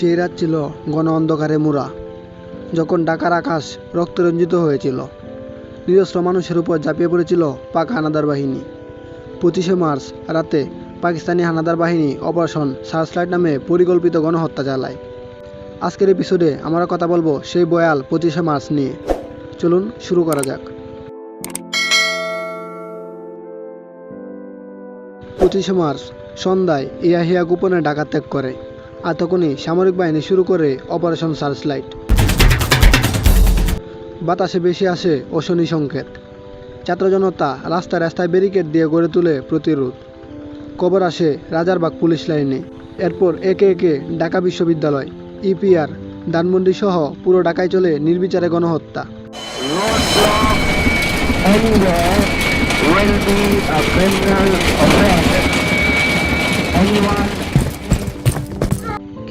সেই রাত ছিল ঘন অন্ধকারে মোড়া যখন ঢাকার আকাশ রক্তরঞ্জিত হয়েছিল নিজস্ব মানুষের উপর ঝাঁপিয়ে পড়েছিল পাক হানাদার বাহিনী। পঁচিশে মার্চ রাতে পাকিস্তানি হানাদার বাহিনী অপারেশন সার্চলাইট নামে পরিকল্পিত গণহত্যা চালায়। আজকের এপিসোডে আমরা কথা বলব সেই বয়াল পঁচিশে মার্চ নিয়ে। চলুন শুরু করা যাক। পঁচিশে মার্চ সন্ধ্যায় ইয়াহিয়া গোপনে ডাকাত ত্যাগ করে। আর তখনই সামরিক বাহিনী শুরু করে অপারেশন সার্চলাইট। বাতাসে বেশি আসে অশনি সংকেত। ছাত্র জনতা রাস্তায় রাস্তায় ব্যারিকেড দিয়ে গড়ে তুলে প্রতিরোধ। খবর আসে রাজারবাগ পুলিশ লাইনে। এরপর একে একে ঢাকা বিশ্ববিদ্যালয়, ইপিআর, ধানমন্ডি সহ পুরো ঢাকায় চলে নির্বিচারে গণহত্যা. Anyone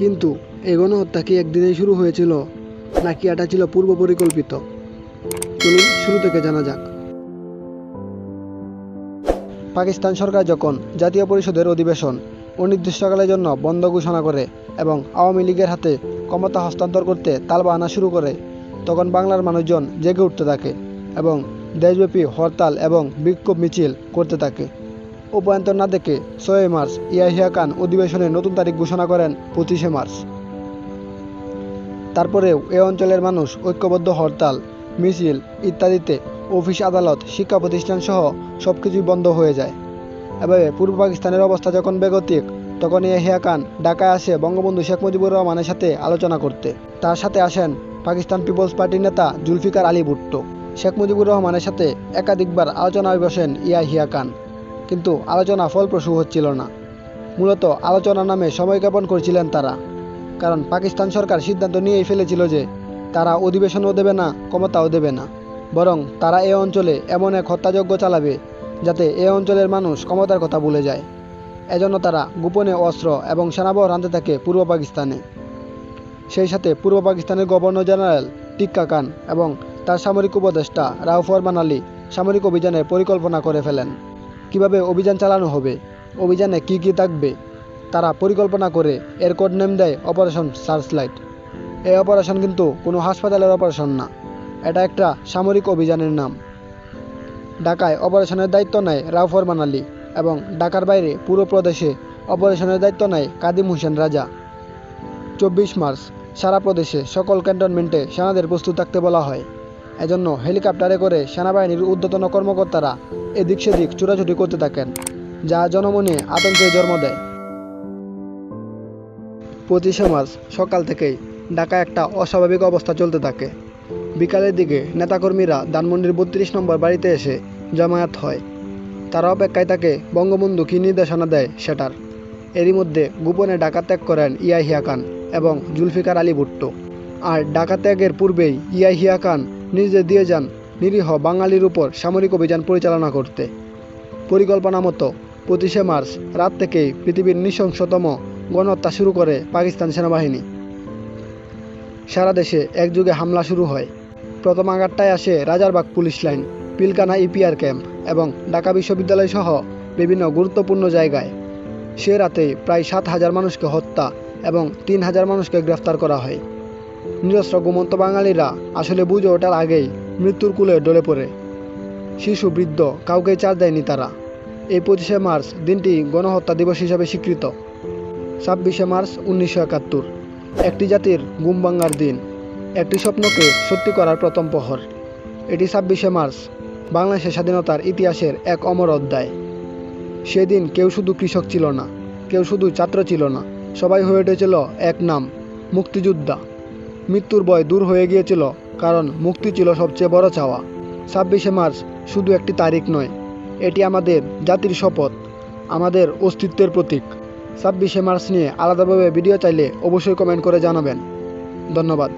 কিন্তু এই গণহত্যা কি একদিনেই শুরু হয়েছিল, নাকি এটা ছিল পূর্ব পরিকল্পিত? চলুন শুরু থেকে জানা যাক। পাকিস্তান সরকার যখন জাতীয় পরিষদের অধিবেশন অনির্দিষ্টকালের জন্য বন্ধ ঘোষণা করে এবং আওয়ামী লীগের হাতে ক্ষমতা হস্তান্তর করতে তালবাহানা শুরু করে, তখন বাংলার মানুষজন জেগে উঠতে থাকে এবং দেশব্যাপী হরতাল এবং বিক্ষোভ মিছিল করতে থাকে। উপায়ন্তর না দেখে ছয় মার্চ ইয়াহিয়া খান অধিবেশনের নতুন তারিখ ঘোষণা করেন পঁচিশে মার্চ। তারপরেও এ অঞ্চলের মানুষ ঐক্যবদ্ধ হরতাল মিছিল ইত্যাদিতে অফিস, আদালত, শিক্ষা প্রতিষ্ঠান সহ সব কিছুই বন্ধ হয়ে যায়। এভাবে পূর্ব পাকিস্তানের অবস্থা যখন বেগতিক, তখন ইয়াহিয়া খান ঢাকায় আসে বঙ্গবন্ধু শেখ মুজিবুর রহমানের সাথে আলোচনা করতে। তার সাথে আসেন পাকিস্তান পিপলস পার্টির নেতা জুলফিকার আলী ভুট্টো। শেখ মুজিবুর রহমানের সাথে একাধিকবার আলোচনায় বসেন ইয়াহিয়া খান। কিন্তু আলোচনা ফলপ্রসূ হচ্ছিল না। মূলত আলোচনা নামে সময় জ্ঞাপন করছিলেন তারা। কারণ পাকিস্তান সরকার সিদ্ধান্ত নিয়েই ফেলেছিল যে, তারা অধিবেশনও দেবে না, ক্ষমতাও দেবে না। বরং তারা এ অঞ্চলে এমন এক হত্যাযজ্ঞ চালাবে, যাতে এ অঞ্চলের মানুষ ক্ষমতার কথা ভুলে যায়। এজন্য তারা গোপনে অস্ত্র এবং সেনাবহর আনতে থাকে পূর্ব পাকিস্তানে। সেই সাথে পূর্ব পাকিস্তানের গভর্নর জেনারেল টিক্কা খান এবং তার সামরিক উপদেষ্টা রাও ফরমান আলী সামরিক অভিযানের পরিকল্পনা করে ফেলেন। কীভাবে অভিযান চালানো হবে, অভিযানে কি কি থাকবে, তারা পরিকল্পনা করে এর কোড নেম দেয় অপারেশন সার্চলাইট। এই অপারেশন কিন্তু কোনো হাসপাতালের অপারেশন না, এটা একটা সামরিক অভিযানের নাম। ঢাকায় অপারেশনের দায়িত্ব নেয় রাও ফরমান আলী এবং ঢাকার বাইরে পুরো প্রদেশে অপারেশনের দায়িত্ব নেয় কাদিম হোসেন রাজা। চব্বিশ মার্চ, সারা প্রদেশে সকল ক্যান্টনমেন্টে সেনাদের প্রস্তুত থাকতে বলা হয়। এজন্য হেলিকপ্টারে করে সেনাবাহিনীর ঊর্ধ্বতন কর্মকর্তারা এদিক সেদিক ছুটাছুটি করতে থাকেন, যা জনমনে আতঙ্কের জন্ম দেয়। পঁচিশে মার্চ, সকাল থেকেই ঢাকায় একটা অস্বাভাবিক অবস্থা চলতে থাকে। বিকালের দিকে নেতাকর্মীরা ধানমন্ডির বত্রিশ নম্বর বাড়িতে এসে জমায়েত হয়। তারা অপেক্ষায় তাকে বঙ্গবন্ধু কী নির্দেশনা দেয় সেটার। এরই মধ্যে গোপনে ডাকা ত্যাগ করেন ইয়াহিয়া খান এবং জুলফিকার আলী ভুট্টো। আর ডাকা ত্যাগের পূর্বেই ইয়াহিয়া খান নিজে দিয়ে যান নিরীহ বাঙালির উপর সামরিক অভিযান পরিচালনা করতে। পরিকল্পনা মতো পঁচিশে মার্চ রাত থেকেই পৃথিবীর নৃশংসতম গণহত্যা শুরু করে পাকিস্তান সেনাবাহিনী। সারা দেশে একযুগে হামলা শুরু হয়। প্রথম আঘাতটায় আসে Rajarbagh police line, Pilkhana EPR camp এবং ঢাকা বিশ্ববিদ্যালয় সহ বিভিন্ন গুরুত্বপূর্ণ জায়গায়। সে রাতে প্রায় সাত হাজার মানুষকে হত্যা এবং তিন হাজার মানুষকে গ্রেফতার করা হয়। নিরস্ত্র ঘুমন্ত বাঙালিরা আসলে বুঝে ওঠার আগেই মৃত্যুর কুলে ডলে পড়ে। শিশু, বৃদ্ধ কাউকে চার দেয়নি তারা। এই পঁচিশে মার্চ দিনটি গণহত্যা দিবস হিসাবে স্বীকৃত। ছাব্বিশে মার্চ উনিশশো একাত্তর, একটি জাতির গুম ভাঙ্গার দিন। একটি স্বপ্নকে সত্যি করার প্রথম প্রহর। এটি ছাব্বিশে মার্চ, বাংলাদেশের স্বাধীনতার ইতিহাসের এক অমর অধ্যায়। সেদিন কেউ শুধু কৃষক ছিল না, কেউ শুধু ছাত্র ছিল না, সবাই হয়ে উঠেছিল এক নাম, মুক্তিযোদ্ধা। মৃত্যুর ভয় দূর হয়ে গিয়েছিল কারণ মুক্তি ছিল সবচেয়ে বড় চাওয়া। ছাব্বিশে মার্চ শুধু একটি তারিখ নয়, এটি আমাদের জাতির শপথ, আমাদের অস্তিত্বের প্রতীক। ছাব্বিশে মার্চ নিয়ে আলাদাভাবে ভিডিও চাইলে অবশ্যই কমেন্ট করে জানাবেন। ধন্যবাদ।